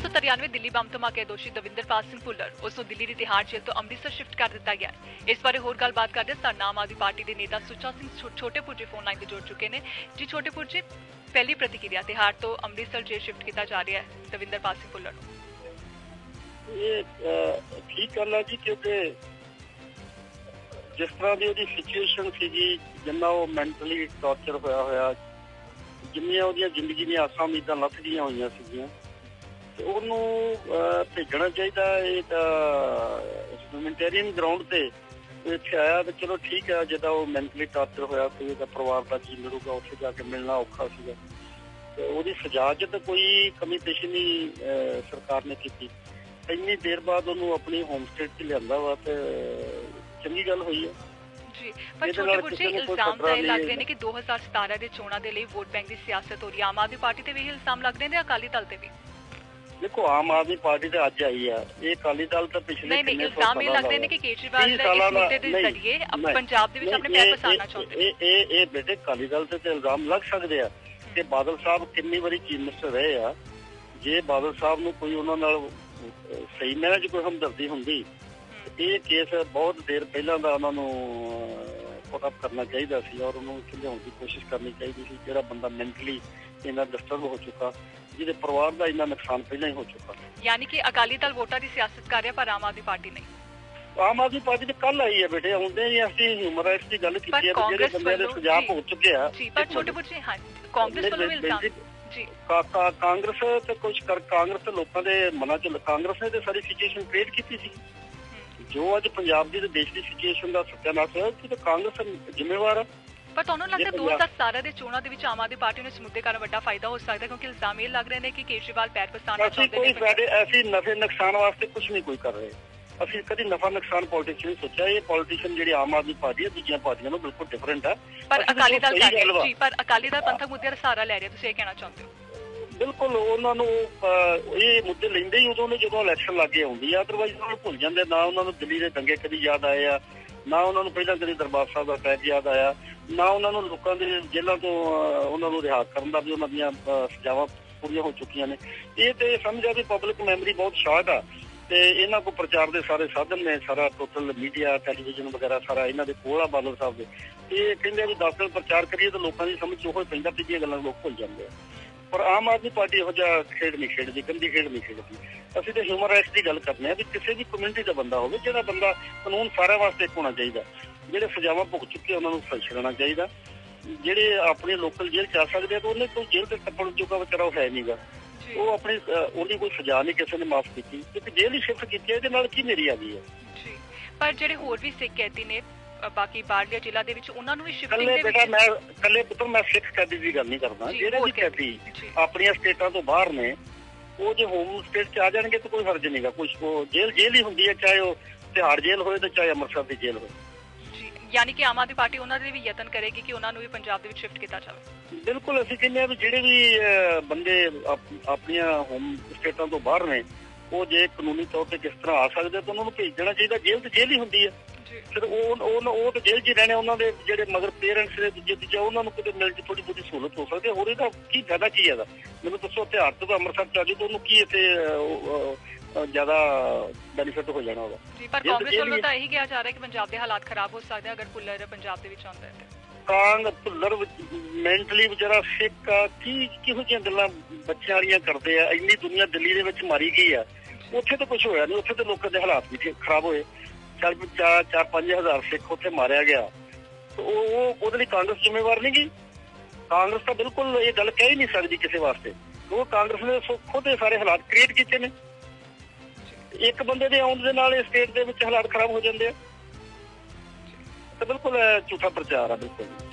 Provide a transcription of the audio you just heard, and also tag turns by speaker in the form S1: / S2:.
S1: 1993 Delhi bomb ਧਮਾਕੇ ਦੋਸ਼ੀ ਦਵਿੰਦਰਪਾਲ ਸਿੰਘ ਭੁੱਲਰ ਉਸ ਨੂੰ ਦਿੱਲੀ ਦੀ ਤਿਹਾੜ ਜੇਲ੍ਹ ਤੋਂ ਅੰਮ੍ਰਿਤਸਰ ਸ਼ਿਫਟ ਕਰ ਦਿੱਤਾ ਗਿਆ ਇਸ ਬਾਰੇ ਹੋਰ ਗੱਲਬਾਤ ਕਰਦੇ ਹਾਂ। ਆਮ ਆਦਮੀ ਪਾਰਟੀ ਦੇ ਨੇਤਾ ਸੁੱਚਾ ਸਿੰਘ ਛੋਟੇਪੁਰ ਜੀ ਫੋਨ ਲਾਈਨ ਤੇ ਜੁੜ ਚੁੱਕੇ ਨੇ, ਜੀ ਛੋਟੇਪੁਰ ਜੀ ਪਹਿਲੀ ਪ੍ਰਤੀਕਿਰਿਆ, ਤਿਹਾੜ ਤੋਂ ਅੰਮ੍ਰਿਤਸਰ ਜੇਲ੍ਹ ਸ਼ਿਫਟ ਕੀਤਾ ਜਾ ਰਿਹਾ ਹੈ ਦਵਿੰਦਰਪਾਲ ਸਿੰਘ ਭੁੱਲਰ ਨੂੰ।
S2: ਇਹ ਠੀਕ ਗੱਲ ਜੀ ਕਿਉਂਕਿ ਜਿਸ ਤਰ੍ਹਾਂ ਦੀ ਉਹਦੀ ਸਿਚੁਏਸ਼ਨ ਸੀਗੀ, ਜਿੰਨਾ ਉਹ ਮੈਂਟਲੀ ਟੌਰਚਰ ਹੋਇਆ ਹੋਇਆ, ਜਿੰਨੀਆਂ ਉਹਦੀਆਂ ਜ਼ਿੰਦਗੀ ਦੀਆਂ ਆਸਾਂ ਉਮੀਦਾਂ ਲੱਥ ਗਈਆਂ ਹੋਈਆਂ ਸੀਗੀਆਂ ਉਹਨੂੰ ਭੇਜਣਾ ਚਾਹੀਦਾ ਇਹ ਤਾਂ ਹਿਊਮੈਨਿਟੇਰੀਅਨ ਗਰਾਊਂਡ ਤੇ ਇੱਥੇ ਆਇਆ ਤੇ ਚਲੋ ਠੀਕ ਹੈ ਜਦੋਂ ਉਹ ਮੈਂਟਲੀ ਟੌਰਚਰ ਹੋਇਆ ਉਹਦਾ ਪਰਿਵਾਰ ਦਾ ਜੀ ਮਿਲੂਗਾ ਉੱਥੇ ਜਾ ਕੇ ਮਿਲਣਾ ਔਖਾ ਸੀਗਾ। ਤੇ ਉਹਦੀ ਸਜ਼ਾ 'ਚ ਤਾਂ ਕੋਈ ਕਮੀ ਪੇਸ਼ੀ ਨਹੀਂ ਸਰਕਾਰ ਨੇ ਕੀਤੀ। ਇੰਨੀ ਦੇਰ ਬਾਅਦ ਉਹਨੂੰ ਆਪਣੀ ਹੋਮ ਸਟੇਟ 'ਚ ਲਿਆਂਦਾ ਵਾ ਤੇ ਚੰਗੀ ਗੱਲ ਹੋਈ ਹੈ
S1: ਜੀ ਪਰ
S2: ਇਹਦੇ ਨਾਲ
S1: ਛੋਟੇਪੁਰ ਜੀ
S2: ਕਿਸੇ ਨੂੰ ਕੋਈ
S1: ਇਲਜ਼ਾਮ ਤਾਂ ਲੱਗ। ਰਹੇ ਨੇ ਕਿ 2017 ਦੇ ਚੋਣਾਂ ਦੇ ਲਈ ਵੋਟ ਬੈਂਕ ਦੀ ਸਿਆਸਤ ਹੋ ਰਹੀ ਆਮ ਆਦਮੀ ਪਾਰਟੀ ਤੇ ਵੀ ਇਲਜ਼ਾਮ ਲੱਗ ਰਹੇ ਨੇ ਅਕਾਲੀ ਦਲ ਤੇ ਵੀ।
S2: ਦੇਖੋ ਆਮ ਆਦਮੀ ਪਾਰਟੀ ਤੇ ਅੱਜ ਆਈ ਆ। ਇਹ ਅਕਾਲੀ ਦਲ ਤਾਂ ਪਿਛਲੇ ਕਿੰਨੇ ਸਾਲਾਂ
S1: ਲੱਗਦੇ
S2: ਦਾ
S1: ਨੇ ਕਿ ਕੇਜਰੀਵਾਲ
S2: ਤੀਹ
S1: ਇਸ
S2: ਦਾ-
S1: ਮੁੱਦੇ ਦੇ ਜ਼ਰੀਏ ਪੰਜਾਬ ਦੇ ਵਿੱਚ ਆਪਣੇ ਪੈਰ ਪਸਾਰਨਾ ਚਾਹੁੰਦੇ
S2: ਇਹ ਇਹ ਇਹ ਬੇਟੇ ਅਕਾਲੀ ਦਲ ਤੇ ਇਲਜ਼ਾਮ ਲੱਗ ਸਕਦੇ ਆ ਕਿ ਬਾਦਲ ਸਾਹਿਬ ਕਿੰਨੀ ਵਾਰੀ ਚੀਫ ਮਿਨਿਸਟਰ ਰਹੇ ਆ। ਜੇ ਬਾਦਲ ਸਾਹਿਬ ਨੂੰ ਕੋਈ ਉਹਨਾਂ ਨਾਲ ਸਹੀ ਮੈਨਾਂ 'ਚ ਕੋਈ ਹਮਦਰਦੀ ਹੁੰਦੀ ਇਹ ਕੇਸ ਬਹੁਤ ਦੇਰ ਪਹਿਲਾਂ ਦਾ ਉਹਨਾਂ ਨੂੰ ਪੁੱਟ ਅਪ ਕਰਨਾ ਚਾਹੀਦਾ ਸੀ ਔਰ ਉਹਨੂੰ ਸਮਝਾਉਣ ਦੀ ਕੋਸ਼ਿਸ਼ ਕਰਨੀ ਚਾਹੀਦੀ ਸੀ ਜਿਹੜਾ ਬੰਦਾ ਮੈਂਟਲੀ ਇੰਨਾ ਡਿਸਟਰਬ ਹੋ ਚੁੱਕਾ। ਜਿਹਦੇ ਪਰਿਵਾਰ ਦਾ ਇੰਨਾ ਨੁਕਸਾਨ ਪਹਿਲਾਂ ਹੀ ਹੋ ਚੁੱਕਾ
S1: ਯਾਨੀ ਕਿ ਅਕਾਲੀ ਦਲ ਵੋਟਾਂ ਦੀ ਸਿਆਸਤ ਕਰ ਰਿਹਾ ਪਰ ਆਮ ਆਦਮੀ ਪਾਰਟੀ ਨਹੀਂ।
S2: ਆਮ ਆਦਮੀ ਪਾਰਟੀ ਤੇ ਕੱਲ ਆਈ ਹੈ ਬੇਟੇ ਆਉਂਦੇ ਹੀ ਅਸੀਂ ਹਿਊਮਨ ਰਾਈਟਸ ਦੀ ਗੱਲ ਕੀਤੀ ਹੈ ਜਿਹੜੇ ਬੰਦਿਆਂ ਦੇ
S1: ਜੀ।
S2: ਭੁਗਤ ਚੁੱਕੇ ਆ
S1: ਜੀ ਪਰ ਛੋਟੇ ਪੁੱਛੇ ਹਾਂ ਕਾਂਗਰਸ ਵੱਲੋਂ ਇਲਜ਼ਾਮ ਜੀ।
S2: ਕਾਂਗਰਸ ਤੇ ਕੁਝ ਕਰ ਕਾਂਗਰਸ ਤੇ ਲੋਕਾਂ ਦੇ ਮਨਾਂ ਚ ਕਾਂਗਰਸ ਨੇ ਤੇ ਸਾਰੀ ਸਿਚੁਏਸ਼ਨ ਕ੍ਰੀਏਟ ਕੀਤੀ ਸੀ। ਜੋ ਅੱਜ ਪੰਜਾਬ ਦੀ ਤੇ ਦੇਸ਼ ਦੀ ਸਿਚੁਏਸ਼ਨ ਦਾ ਸੱਤਿਆਨਾਸ਼ ਹੋਇਆ ਕਿ ਕਾਂਗਰਸ ਜ਼ਿੰਮੇਵਾਰ ਹੈ।
S1: ਪਰ ਤੁਹਾਨੂੰ ਲੱਗਦਾ
S2: ਜੇ ਪੰਜਾਬ-
S1: 2017 ਦੇ ਚੋਣਾਂ ਦੇ ਵਿੱਚ ਆਮ ਆਦਮੀ ਪਾਰਟੀ ਨੂੰ ਇਸ ਮੁੱਦੇ ਕਾਰਨ ਵੱਡਾ ਫਾਇਦਾ ਹੋ ਸਕਦਾ ਕਿਉਂਕਿ ਇਲਜ਼ਾਮ ਇਹ ਲੱਗ ਰਹੇ ਨੇ ਕਿ ਕੇਜਰੀਵਾਲ ਪੈਰ ਪਸਾਰਨਾ ਚਾਹੁੰਦੇ
S2: ਕੋਈ
S1: ਨੇ
S2: ਸਾਡੇ ਅਸੀਂ ਨਫੇ ਨੁਕਸਾਨ ਵਾਸਤੇ ਕੁਝ ਨਹੀਂ ਕੋਈ ਕਰ ਰਹੇ। ਅਸੀਂ ਕਦੀ ਨਫਾ ਨੁਕਸਾਨ ਪੋਲਿਟਿਕਸ ਨਹੀਂ ਸੋਚਿਆ ਇਹ ਪੋਲੀਟੀਸ਼ੀਅਨ ਜਿਹੜੀ ਆਮ ਆਦਮੀ ਪਾਰਟੀ ਹੈ ਦੂਜੀਆਂ ਪਾਰਟੀਆਂ ਨੂੰ ਬਿਲਕੁਲ ਡਿਫਰੈਂਟ ਹੈ।
S1: ਪਰ ਅਕਾਲੀ ਦਲ। ਜੀ ਪਰ ਅਕਾਲੀ ਦਲ ਪੰਥਕ ਮੁੱਦਿਆਂ ਦਾ ਸਹਾਰਾ ਲੈ ਰਿਹਾ ਤੁਸੀਂ ਇਹ ਕਹਿਣਾ ਚਾਹੁੰਦੇ ਹੋ?
S2: ਬਿਲਕੁਲ ਉਹਨਾਂ ਨੂੰ ਇਹ ਮੁੱਦੇ ਲੈਂਦੇ ਹੀ ਉਦੋਂ ਨੇ ਜਦੋਂ ਇਲੈਕਸ਼ਨ ਲੱਗੇ ਆਉਂਦੀ ਆ ਅਦਰਵਾਈਜ਼ ਉਹਨਾਂ ਨੂੰ ਭੁੱਲ ਜਾਂਦੇ ਨਾ ਉਹਨਾਂ ਨੂੰ ਦਿੱਲੀ ਦੇ ਦੰਗੇ ਕਦੀ ਯਾਦ ਆਏ ਆ ਨਾ ਉਹਨਾਂ ਨੂੰ ਪਹਿਲਾਂ ਕਦੀ ਦਰਬਾਰ ਸਾਹਿਬ ਦਾ ਅਟੈਕ ਯਾਦ ਆਇਆ। ਨਾ ਉਹਨਾਂ ਨੂੰ ਲੋਕਾਂ ਦੇ ਜੇਲ੍ਹਾਂ ਤੋਂ ਉਹਨਾਂ ਨੂੰ ਰਿਹਾ ਕਰਨ ਦਾ ਵੀ ਉਹਨਾਂ ਦੀਆਂ ਸਜ਼ਾਵਾਂ ਪੂਰੀਆਂ ਹੋ ਚੁੱਕੀਆਂ ਨੇ। ਇਹ ਤੇ ਸਮਝ ਆ ਵੀ ਪਬਲਿਕ ਮੈਮਰੀ ਬਹੁਤ ਸ਼ਾਰਟ ਆ ਤੇ ਇਹਨਾਂ ਕੋ ਪ੍ਰਚਾਰ ਦੇ ਸਾਰੇ ਸਾਧਨ ਨੇ, ਸਾਰਾ ਟੋਟਲ ਮੀਡੀਆ ਟੈਲੀਵਿਜ਼ਨ ਵਗੈਰਾ ਸਾਰਾ ਇਹਨਾਂ ਦੇ ਕੋਲ ਆ ਬਾਦਲ ਸਾਹਿਬ ਦੇ। ਇਹ ਕਹਿੰਦੇ ਆ ਵੀ ਦਸ ਦਿਨ ਪ੍ਰਚਾਰ ਕਰੀਏ ਤਾਂ ਲੋਕਾਂ ਦੀ ਸਮਝ ਉਹ ਪੈਂਦਾ ਪਿੱਛੀਆਂ ਗੱਲਾਂ ਲੋਕ ਭੁੱਲ ਜਾਂਦੇ ਆ। ਪਰ ਆਮ ਆਦਮੀ ਪਾਰਟੀ ਇਹੋ ਜਿਹਾ ਖੇਡ ਨਹੀਂ ਖੇਡਦੀ, ਗੰਦੀ ਖੇਡ ਨਹੀਂ ਖੇਡਦੀ। ਅਸੀਂ ਤੇ ਹਿਊਮਨ ਰਾਈਟਸ ਦੀ ਗੱਲ ਕਰਨੇ ਆ ਵੀ ਕਿਸੇ ਵੀ ਕਮਿਊਨਿਟੀ ਦਾ ਬੰਦਾ ਹੋਵੇ, ਜਿਹੜਾ ਬੰਦਾ ਕਾਨੂੰਨ ਸਾਰਿਆਂ ਵਾਸਤੇ ਇੱਕ ਹੋਣਾ ਚਾਹੀਦਾ। ਜਿਹੜੇ ਸਜ਼ਾਵਾਂ ਭੁਗਤ ਚੁੱਕੇ ਉਹਨਾਂ ਨੂੰ ਸਜ਼ਾ ਛੱਡਣਾ ਚਾਹੀਦਾ। ਜਿਹੜੇ ਆਪਣੇ ਲੋਕਲ ਜੇਲ੍ਹ ਚ ਆ ਸਕਦੇ ਆ ਤਾਂ ਉਹਨੇ ਕੋਈ ਜੇਲ੍ਹ ਤੇ ਟੱਪਣ ਜੋਗਾ ਵਿਚਾਰਾ ਉਹ ਹੈ ਨਹੀਂਗਾ ਉਹ ਆਪਣੀ ਉਹਦੀ ਕੋਈ ਸਜ਼ਾ ਨਹੀਂ ਕਿਸੇ ਨੇ ਮਾਫ ਕੀਤੀ। ਇੱਕ ਜੇਲ੍ਹ ਹੀ ਸ਼ਿਫਟ ਕੀਤੀ ਹੈ, ਇਹਦੇ ਨਾਲ ਕੀ ਮੇਰੀ ਆ। ਗਈ ਹੈ
S1: ਜੀ। ਪਰ ਜਿਹੜੇ ਹੋਰ ਵੀ ਸਿੱਖ ਕੈਦੀ ਨੇ ਬਾਕੀ ਬਾਹਰਲੇ ਜ਼ਿਲ੍ਹਾ ਦੇ ਵਿੱਚ ਉਹਨਾਂ ਨੂੰ ਵੀ ਸ਼ਿਫਟਿੰਗ ਦੇ
S2: ਬੇਟਾ
S1: ਵਿੱਚ
S2: ਮੈਂ ਕੱਲੇ ਪੁੱਤਰ ਮੈਂ ਸਿੱਖ ਕੈਦੀ ਦੀ ਗੱਲ ਨਹੀਂ ਕਰਦਾ। ਜਿਹੜੇ ਵੀ ਕੈਦੀ। ਆਪਣੀਆਂ ਸਟੇਟਾਂ ਤੋਂ ਬਾਹਰ ਨੇ ਉਹ ਜੇ ਹੋਮ ਸਟੇਟ ਚ ਆ ਜਾਣਗੇ ਤਾਂ ਕੋਈ ਹਰਜ ਨਹੀਂਗਾ ਕੁਝ ਉਹ ਜੇਲ੍ਹ ਜੇਲ੍ਹ ਹੀ ਹੁੰਦੀ ਹੈ ਚਾਹੇ ਉਹ ਤਿਹਾੜ ਜੇਲ੍ਹ ਹੋਵੇ ਤੇ ਚਾਹੇ ਅੰਮ੍ਰਿਤਸਰ ਦੀ ਜੇਲ੍ਹ ਹੋਵੇ
S1: ਯਾਨੀ ਕਿ ਆਮ ਆਦਮੀ ਪਾਰਟੀ ਉਹਨਾਂ ਦੇ ਵੀ ਯਤਨ ਕਰੇਗੀ ਕਿ ਉਹਨਾਂ ਨੂੰ ਵੀ ਪੰਜਾਬ ਦੇ ਵਿੱਚ ਸ਼ਿਫਟ ਕੀਤਾ ਜਾਵੇ।
S2: ਬਿਲਕੁਲ ਅਸੀਂ ਕਹਿੰਦੇ ਆ ਵੀ ਜਿਹੜੇ ਵੀ ਬੰਦੇ ਆਪ- ਆਪਣੀਆਂ ਹੋਮ ਸਟੇਟਾਂ ਤੋਂ ਬਾਹਰ ਨੇ ਉਹ ਜੇ ਕਾਨੂੰਨੀ ਤੌਰ ਤੇ ਕਿਸ ਤਰ੍ਹਾਂ ਆ ਸਕਦੇ ਤਾਂ ਉਹਨਾਂ ਨੂੰ ਭੇਜ ਦੇਣਾ ਚਾਹੀਦਾ ਜੇਲ੍ਹ ਤੇ ਜੇਲ੍ਹ ਹੀ ਹੁੰਦੀ ਹੈ
S1: ਜੀ।
S2: ਫਿਰ ਉਹ ਉਹ ਉਹ ਤਾਂ ਜੇਲ੍ਹ 'ਚ ਹੀ ਰਹਿਣੇ ਉਹਨਾਂ ਦੇ ਜਿਹੜੇ ਮਗਰ ਪੇਰੈਂਟਸ ਦੇ ਦੂਜੇ ਦੂਜੇ ਉਹਨਾਂ ਨੂੰ ਕਿਤੇ ਮਿਲ ਜੇ ਥੋੜੀ ਬਹੁਤੀ ਸਹੂਲਤ ਹੋ ਸਕਦੀ ਹੋਰ ਇਹਦਾ ਕੀ ਫਾਇਦਾ ਕੀ ਹੈ ਇਹਦਾ? ਮੈਨੂੰ ਦੱਸੋ ਤਿਹਾੜ ਤੋਂ ਅੰਮ੍ਰਿਤਸਰ ਚ ਆ ਜਾਊ ਤਾਂ ਉਹਨੂੰ ਕੀ ਇੱਥੇ ਜ਼ਿਆਦਾ ਬੈਨੀਫਿਟ ਹੋ ਜਾਣਾ ਉਹਦਾ।
S1: ਜੀ ਪਰ ਕਾਂਗਰਸ ਵੱਲੋਂ ਤਾਂ ਇਹੀ ਕਿਹਾ ਜਾ ਰਿਹਾ ਕਿ ਪੰਜਾਬ ਦੇ ਹਾਲਾਤ ਖਰਾਬ ਹੋ ਸਕਦੇ ਆ ਅਗਰ ਭੁੱਲਰ ਪੰਜਾਬ ਦੇ ਵਿੱਚ ਆਉਂਦਾ ਹੈ
S2: ਕਾਂਗ ਭੁੱਲਰ ਮੈਂਟਲੀ ਵਿਚਾਰਾ ਆ ਕੀ ਕਿਹੋ ਜਿਹੀਆਂ ਗੱਲਾਂ ਬੱਚਿਆਂ ਵਾਲੀਆਂ ਕਰਦੇ ਆ? ਇੰਨੀ ਦੁਨੀਆ ਦਿੱਲੀ ਦੇ ਵਿੱਚ ਮਾਰੀ ਗਈ ਆ। ਉੱਥੇ ਤਾਂ ਕੁਝ ਹੋਇਆ ਨਹੀਂ ਉੱਥੇ ਤਾਂ ਲੋਕਾਂ ਦੇ ਹਾਲਾਤ ਵੀ ਖਰਾਬ ਹੋਏ। ਚਾਰ ਪੰਜ ਹਜ਼ਾਰ ਸਿੱਖ ਉੱਥੇ ਮਾਰਿਆ ਗਿਆ। ਉਹ ਉਹ- ਉਹਦੇ ਲਈ ਕਾਂਗਰਸ ਜ਼ਿੰਮੇਵਾਰ ਨਹੀਂ ਗੀ ਕਾਂਗਰਸ ਤਾਂ ਬਿਲਕੁਲ ਇਹ ਗੱਲ ਕਹਿ ਹੀ ਨਹੀਂ ਸਕਦੀ ਕਿਸੇ ਵਾਸਤੇ। ਉਹ ਕਾਂਗਰਸ ਨੇ ਖੁਦ ਇਹ ਸਾਰੇ ਹਾਲਾਤ ਕ੍ਰੀਏਟ ਕੀਤੇ ਨੇ। ਇੱਕ ਬੰਦੇ ਦੇ ਆਉਣ ਦੇ ਨਾਲ ਇਹ ਸਟੇਟ ਦੇ ਵਿੱਚ ਹਾਲਾਤ ਖਰਾਬ ਹੋ ਜਾਂਦੇ ਆ। ਤਾਂ ਬਿਲਕੁਲ ਝੂਠਾ ਪ੍ਰਚਾਰ ਆ, ਬਿਲਕੁਲ।